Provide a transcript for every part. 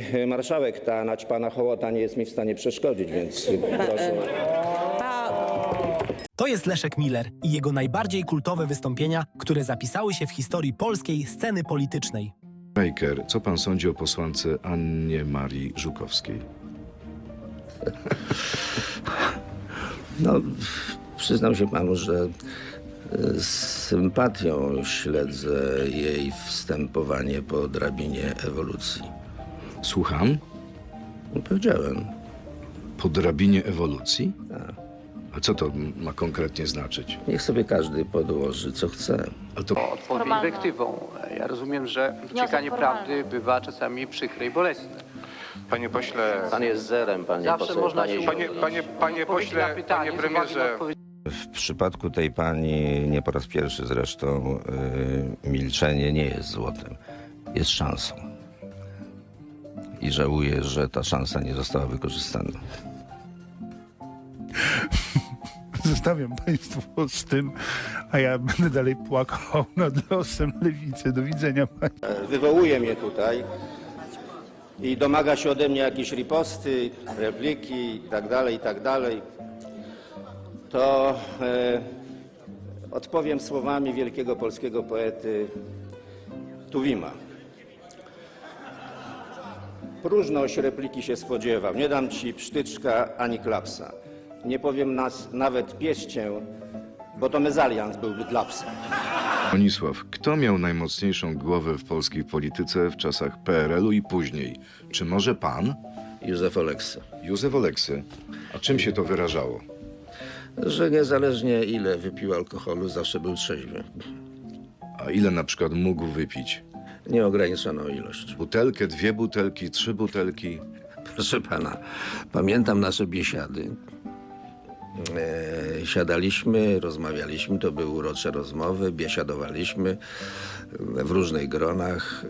pani marszałek, ta naćpana hołota nie jest mi w stanie przeszkodzić, więc proszę. To jest Leszek Miller i jego najbardziej kultowe wystąpienia, które zapisały się w historii polskiej sceny politycznej. Baker, co pan sądzi o posłance Annie Marii Żukowskiej? No, przyznam się panu, że e, z sympatią śledzę jej wstępowanie po drabinie ewolucji. Słucham? No, powiedziałem. Po drabinie ewolucji? A co to ma konkretnie znaczyć? Niech sobie każdy podłoży, co chce. Ale to Formalne. inwektywą. Ja rozumiem, że formalny. prawdy bywa czasami przykre i bolesne. Panie pośle, Pan jest zerem, panie Zawsze poseł, można panie się panie, panie, panie na pośle, pytanie panie z uwagi na premierze, odpowiedź- W przypadku tej pani, nie po raz pierwszy zresztą, y, milczenie nie jest złotem. Jest szansą. I żałuję, że ta szansa nie została wykorzystana. Zostawiam Państwu z tym, a ja będę dalej płakał nad losem lewicy. Do widzenia Państwu. Wywołuje mnie tutaj i domaga się ode mnie jakieś riposty, repliki i tak dalej, i tak dalej. To e, odpowiem słowami wielkiego polskiego poety Tuwima. Próżność repliki się spodziewam. Nie dam ci psztyczka ani klapsa. Nie powiem nas nawet pieścię, bo to mezalians byłby dla psa. Bronisław, kto miał najmocniejszą głowę w polskiej polityce w czasach PRL-u i później? Czy może pan? Józef Oleksa. Józef Oleksy. A czym się to wyrażało? że niezależnie ile wypił alkoholu, zawsze był trzeźwy. A ile na przykład mógł wypić? Nieograniczoną ilość. Butelkę, dwie butelki, trzy butelki? Proszę pana, pamiętam nasze biesiady. E, siadaliśmy, rozmawialiśmy, to były urocze rozmowy, biesiadowaliśmy w różnych gronach.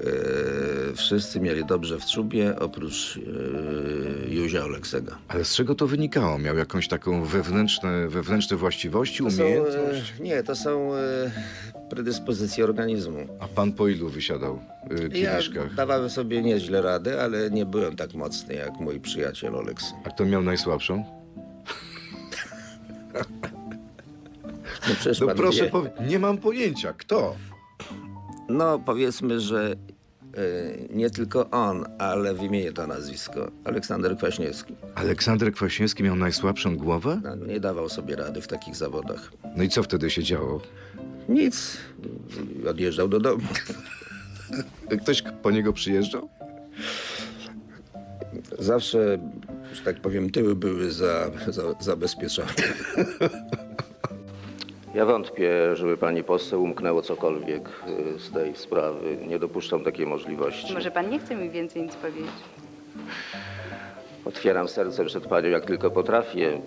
E, wszyscy mieli dobrze w czubie, oprócz e, Józia Oleksego. Ale z czego to wynikało? Miał jakąś taką wewnętrzne, wewnętrzne właściwości, To są, umiejętność? e, nie, to są e, predyspozycje organizmu. A pan po ilu wysiadał y, Ja kieliszkach? dawałem sobie nieźle radę, ale nie byłem tak mocny jak mój przyjaciel Oleks. A kto miał najsłabszą? No przecież No pan proszę wie. powie- nie mam pojęcia. Kto? No powiedzmy, że y, nie tylko on, ale wymienię to nazwisko. Aleksander Kwaśniewski. Aleksander Kwaśniewski miał najsłabszą głowę? No, nie dawał sobie rady w takich zawodach. No i co wtedy się działo? Nic. Odjeżdżał do domu. Ktoś po niego przyjeżdżał? Zawsze, że tak powiem, tyły były za, za, zabezpieczone. Ja wątpię, żeby pani poseł umknęło cokolwiek y, z tej sprawy. Nie dopuszczam takiej możliwości. Może pan nie chce mi więcej nic powiedzieć? Otwieram serce przed panią jak tylko potrafię.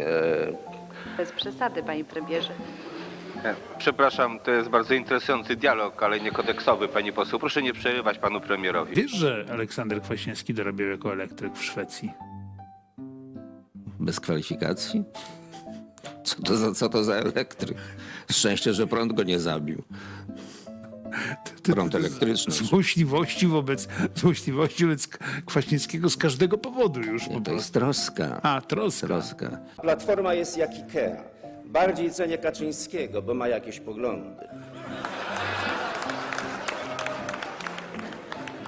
E, Bez przesady, panie premierze. Przepraszam, to jest bardzo interesujący dialog, ale nie kodeksowy, pani poseł. Proszę nie przerywać panu premierowi. Wiesz, że Aleksander Kwaśniewski dorabiał jako elektryk w Szwecji? Bez kwalifikacji? Co to za, co to za elektryk? Szczęście, że prąd go nie zabił. Prąd elektryczny. Złośliwości wobec, złośliwości wobec Kwaśniewskiego z każdego powodu już po to prostu. jest troska. A, troska. Troska. Platforma jest jak Ikea. Bardziej cenię Kaczyńskiego, bo ma jakieś poglądy.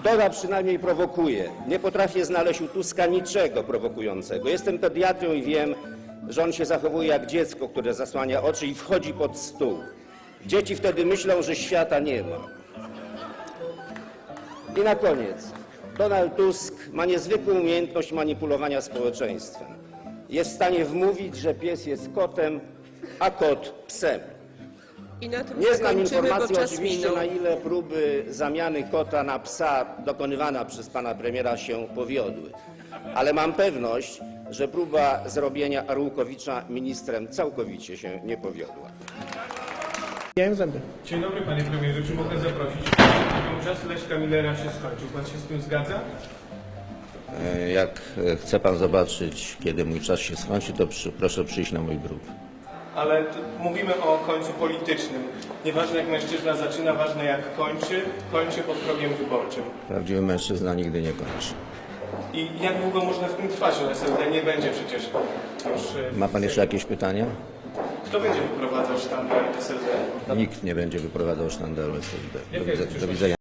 Doda przynajmniej prowokuje. Nie potrafię znaleźć u Tuska niczego prowokującego. Jestem pediatrą i wiem, że on się zachowuje jak dziecko, które zasłania oczy i wchodzi pod stół. Dzieci wtedy myślą, że świata nie ma. I na koniec. Donald Tusk ma niezwykłą umiejętność manipulowania społeczeństwem. Jest w stanie wmówić, że pies jest kotem, a kot psem. I na tym Nie znam bo informacji czas oczywiście, minął. na ile próby zamiany kota na psa dokonywana przez pana premiera się powiodły. Ale mam pewność, że próba zrobienia Arłukowicza ministrem całkowicie się nie powiodła. Dzień dobry panie premierze, czy mogę zaprosić? Czas Leszka Millera się skończył. Pan się z tym zgadza? E, Jak e, chce pan zobaczyć, kiedy mój czas się skończy, to przy, proszę przyjść na mój grób. Ale mówimy o końcu politycznym. Nieważne jak mężczyzna zaczyna, ważne jak kończy, kończy pod progiem wyborczym. Prawdziwy mężczyzna nigdy nie kończy. I jak długo można w tym trwać, że SLD nie będzie przecież już... e, Ma pan jeszcze jakieś pytania? Kto będzie wyprowadzał sztandarę SLD? Nikt nie będzie wyprowadzał sztandaru SLD. Do, do widzenia.